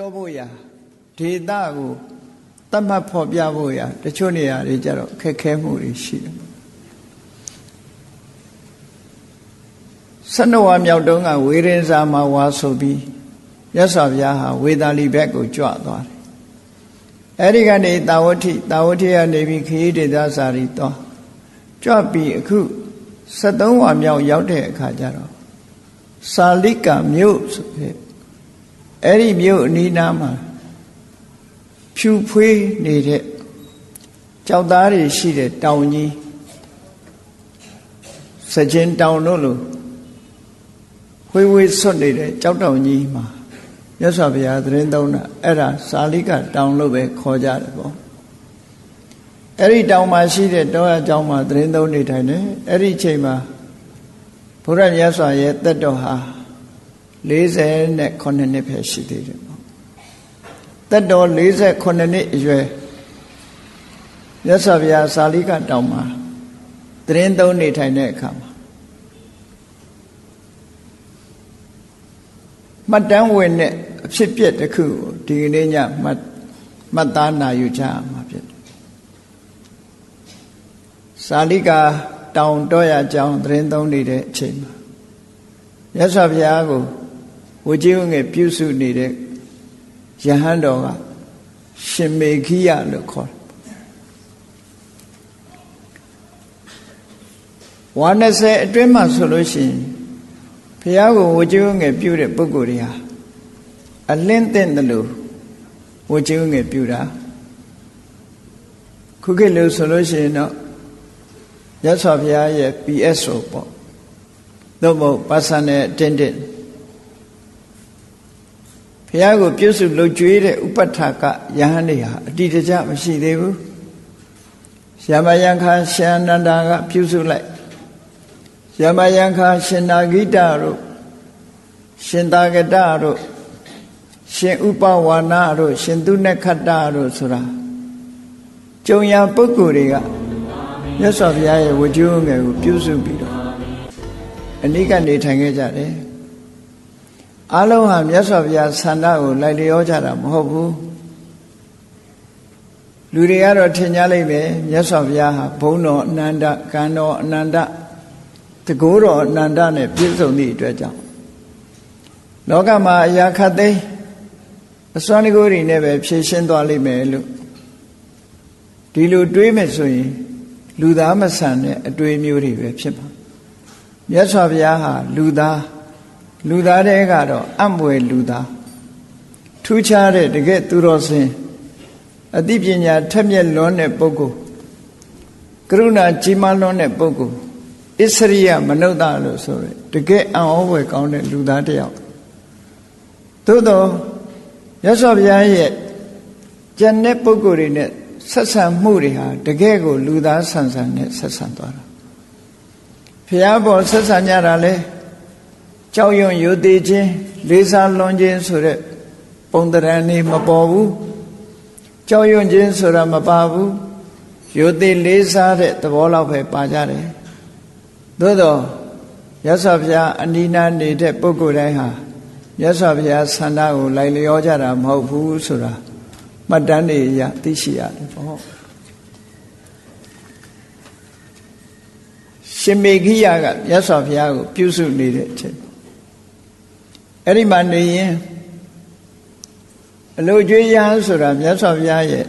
ပြောဖို့ရာဒေတာကိုတတ်မှတ်ဖော်ပြဖို့ရာတချို့နေရာတွေကြတော့ခက်ခဲမှုတွေရှိတယ်ဆန္ဒဝါမြောက်တုန်းကဝေရင်စာမှာဝါဆိုပြီးရသော်ဘုရားဟာဝေသာလီဘက်ကိုကြွသွားတယ်အဲ့ဒီကနေတာဝတိတာဝတိကနေပြီးခရီးဒေသစာရီသွားကြွပြီးအခု73ဝါမြောက်ရောက်တဲ့အခါကျတော့စာလိကမြို့ဆိုတဲ့ အဲ့ဒီမြို့အနီးနားမှာဖြူဖွေးနေတဲ့ကြောက်သားတွေရှိတဲ့တောင်ကြီးစကြင်တောင်တို့လိုဝေးဝေးဆွတ်နေတဲ့ကြောက်တောင်ကြီးမှာမြတ်စွာဘုရားသတင်းသုံးတာအဲ့ဒါစာလိကတောင်လို့ပဲခေါ်ကြတယ်ပေါ့အဲ့ဒီတောင်မှာရှိတဲ့တောအကြောင်းမှာသတင်းသုံးနေထိုင်တယ်အဲ့ဒီအချိန်မှာဘုရားမြတ်စွာရဲ့တက်တော်ဟာ 48နှစ်ပဲရှိသေးတယ်ပေါ့တက်တော်48နှစ်အရွယ်မြတ်စွာဘုရားစာလိကတောင်မှာသတင်းသုံးနေထိုင်တဲ့အခါမှာမှတ်တမ်းဝင်တဲ့အဖြစ်ပြက်တစ်ခုကိုဒီကနေ့ညမှတ်မှတ်သားနာယူကြမှာဖြစ်တယ်စာလိကာတောင်တော့ရကြောင်းသတင်းသုံးနေတဲ့အချိန်မှာရသော်ဘုရားကို ဝကြီးဝငယ်ပြုစုနေတဲ့ယဟန်တော်ကရှင်မေခိယလို့ခေါ်တယ်ဝါ20အတွင်းမှာဆိုလို့ရှိရင်ဘုရားကိုဝကြီးဝငယ်ပြုတဲ့ပုဂ္ဂိုလ်တွေဟာအလင်းတဲ့တယ်လို့ဝကြီးဝငယ်ပြုတာခုခေတ်လို့ဆိုလို့ရှိရင်တော့ရသော်ဘုရားရဲ့ PSO ပေါ့သို့မဟုတ် personal attendant ဘုရားကိုပြုစုလုပ်ကြွေးတဲ့ဥပဋ္ဌာကယဟန်တွေဟာအတိတကျမရှိသေးဘူးယမယံခါရှင်အနန္ဒာကပြုစုလိုက်ယမယံခါရှင်နာဂိတတို့ရှင်သာကတတို့ရှင်ဥပဝါနာတို့ရှင်သူနခတ္တတို့ဆိုတာကြုံရပုဂ္ဂိုလ်တွေကမြတ်စွာဘုရားရဲ့ဝကြိုးငယ်ကိုပြုစုပြီးတော့အနိကနေထိုင်ခဲ့ကြတယ် အလုံးဟာမြတ်စွာဘုရားဆန္ဒကိုလိုက်လျောကြတာမဟုတ်ဘူးလူတွေကတော့ထင်ကြလိမ့်မယ်မြတ်စွာဘုရားဟာဘုန်းတော်အနန္တကံတော်အနန္တတကိုးတော်အနန္တနဲ့ပြည့်စုံသည့်အတွက်ကြောင့်လောကမှာအရာခတ်သိမ်းအစွမ်းတကိုးတွေနဲ့ပဲဖြည့်ရှင်းသွားလိမ့်မယ်လို့ဒီလိုတွေးမယ်ဆိုရင်လူသားမဆန်တဲ့အတွေ့အမျိုးတွေပဲဖြစ်ပါမြတ်စွာဘုရားဟာလူသား လူသားတွေကတော့အံ့မွေလူသားထူးခြားတဲ့တကယ်သူတော်စင်အသိပညာထက်မြက်လွန်းတဲ့ပုဂ္ဂိုလ်ကရုဏာကြီးမားလွန်းတဲ့ပုဂ္ဂိုလ်အစ္စရိယမနုဿလို့ဆိုရယ်တကယ်အံ့ဩဖွယ်ကောင်းတဲ့လူသားတစ်ယောက်သို့တော့ရသော်ဘုရားရဲ့ကျန်တဲ့ပုဂ္ဂိုလ်တွေနဲ့ဆက်ဆံမှုတွေဟာတကယ်ကိုလူသားဆန်ဆန်နဲ့ဆက်ဆံသွားတာဘုရားပေါ်ဆက်ဆံကြတာလဲ ကြောက်ရွံ့ယိုသေးခြင်းလေးစားလွန်ခြင်းဆိုတဲ့ပုံတရံနေမပေါ်ဘူးကြောက်ရွံ့ခြင်းဆိုတာမပါဘူးယိုသေးလေးစားတဲ့သဘောလောက်ပဲပါကြတယ်သို့တော့ရသော်ဘုရားအနိနာနေတဲ့ပုဂ္ဂိုလ်တိုင်းဟာရသော်ဘုရားဆန္ဒကိုလိုက်လျောကြတာမဟုတ်ဘူးဆိုတာမှတ်တမ်းတွေရသိရှိရတယ်ပေါ့ရှင်မေခိယကမြတ်စွာဘုရားကိုပြုစုနေတဲ့အချိန် အဲ့ဒီမှာနေရင်အလိုကျွေးရဟန်းဆိုတာမြတ်စွာဘုရားရဲ့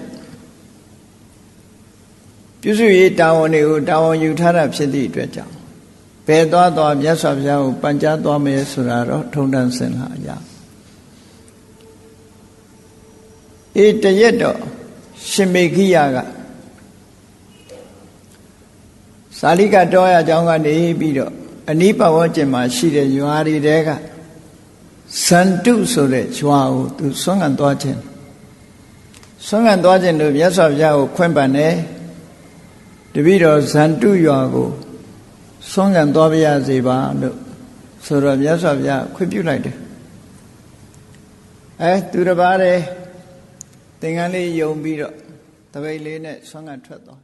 ပြုစုရေးတာဝန်တွေကိုတာဝန်ယူထားတာဖြစ်သည့်အတွက်ကြောင့်ဘယ်သွားသွားမြတ်စွာဘုရားကိုပန်ကြားသွားမယ်ဆိုတာတော့ထုံတန်းစင်လာအရာအေးတရက်တော့ရှင်မေခိယကစာလိကတောရအကြောင်းကနေပြီးတော့အနိပဝေါကျင်မှာရှိတဲ့ရွာတွေတဲက ဇန္တုဆိုတဲ့ရွာကိုသူဆွမ်းခံသွားခြင်းဆွမ်းခံသွားခြင်းလို့မြတ်စွာဘုရားကိုခွင့်ပန်တယ်တပည့်တော်ဇန္တုရွာကိုဆွမ်းခံသွားပါရစေပါလို့ဆိုတော့မြတ်စွာဘုရားခွင့်ပြုလိုက်တယ်အဲသူတစ်ပါးတည်းသင်္ကန်းလေးယုံပြီးတော့တပိတ်လေးနဲ့ဆွမ်းခံထွက်သွား